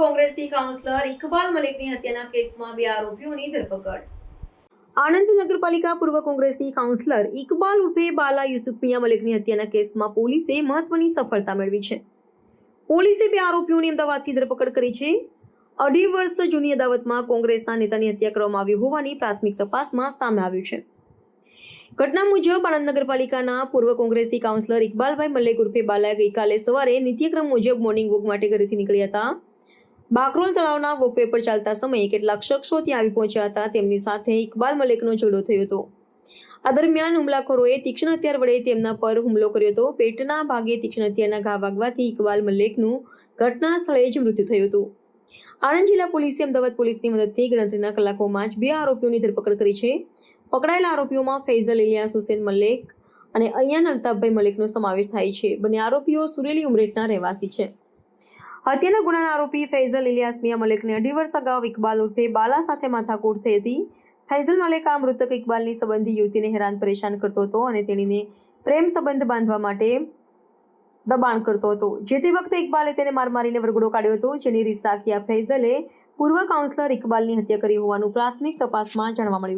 કોંગ્રેસની કાઉન્સિલર ઇકબાલ મલિકની હત્યાના કેસમાં બે આરોપીઓની ધરપકડ. આણંદ નગરપાલિકા પૂર્વ કોંગ્રેસની કાઉન્સિલર ઇકબાલ ઉર્ફે બાલા યુસુફ મિયા મલિકની હત્યાના કેસમાં પોલીસે મહત્વની સફળતા મેળવી છે. પોલીસે બે આરોપીઓની અમદાવાદથી ધરપકડ કરી છે. અઢી વર્ષ જૂની અદાવતમાં કોંગ્રેસના નેતાની હત્યા કરવામાં આવી હોવાની પ્રાથમિક તપાસમાં સામે આવ્યું છે. ઘટના મુજબ આણંદ નગરપાલિકાના પૂર્વ કોંગ્રેસી કાઉન્સિલર ઇકબાલભાઈ મલ્લિક ઉર્ફે બાલા ગઈકાલે સવારે નિત્યક્રમ મુજબ મોર્નિંગ વોક માટે ઘરેથી નીકળ્યા હતા. બાકરોલ તળાવના વોકવે પર ચાલતા સમયે કેટલાક શખ્સો ત્યાં આવી પહોંચ્યા હતા. તેમની સાથે ઇકબાલ મલિકનો ઝઘડો થયો હતો. આ દરમિયાન હુમલાખોરોએ તીક્ષ્ણ હથિયાર વડે તેમના પર હુમલો કર્યો હતો. પેટના ભાગે તીક્ષ્ણ હથિયારના ઘા વાગવાથી ઇકબાલ મલિકનું ઘટના સ્થળે જ મૃત્યુ થયું હતું. આણંદ જિલ્લા પોલીસે અમદાવાદ પોલીસની મદદથી ગણતરીના કલાકોમાં જ બે આરોપીઓની ધરપકડ કરી છે. પકડાયેલા આરોપીઓમાં ફૈઝલ ઇલિયાસ, હુસેન મલિક અને અયાન અલ્તાફભાઈ મલિકનો સમાવેશ થાય છે. બંને આરોપીઓ સુરેલી ઉમરેઠના રહેવાસી છે. હત્યાના ગુનાના આરોપી ફૈઝલ ઇલિયાસ મિયા મલિકને અઢી વર્ષ અગાઉ ઇકબાલ ઉર્ફે બાલા સાથે માથાકૂટ થઈ હતી. ફૈઝલ મલિક આ મૃતક ઇકબાલની સંબંધી યુવતીને હેરાન પરેશાન કરતો હતો અને તેણીને પ્રેમ સંબંધ બાંધવા માટે દબાણ કરતો હતો. જે તે વખતે ઇકબાલે તેને માર મારીને વરઘોડો કાઢ્યો હતો, જેની રીસ રાખી આ ફૈઝલે પૂર્વ કાઉન્સલર ઇકબાલની હત્યા કરી હોવાનું પ્રાથમિક તપાસમાં જાણવા મળ્યું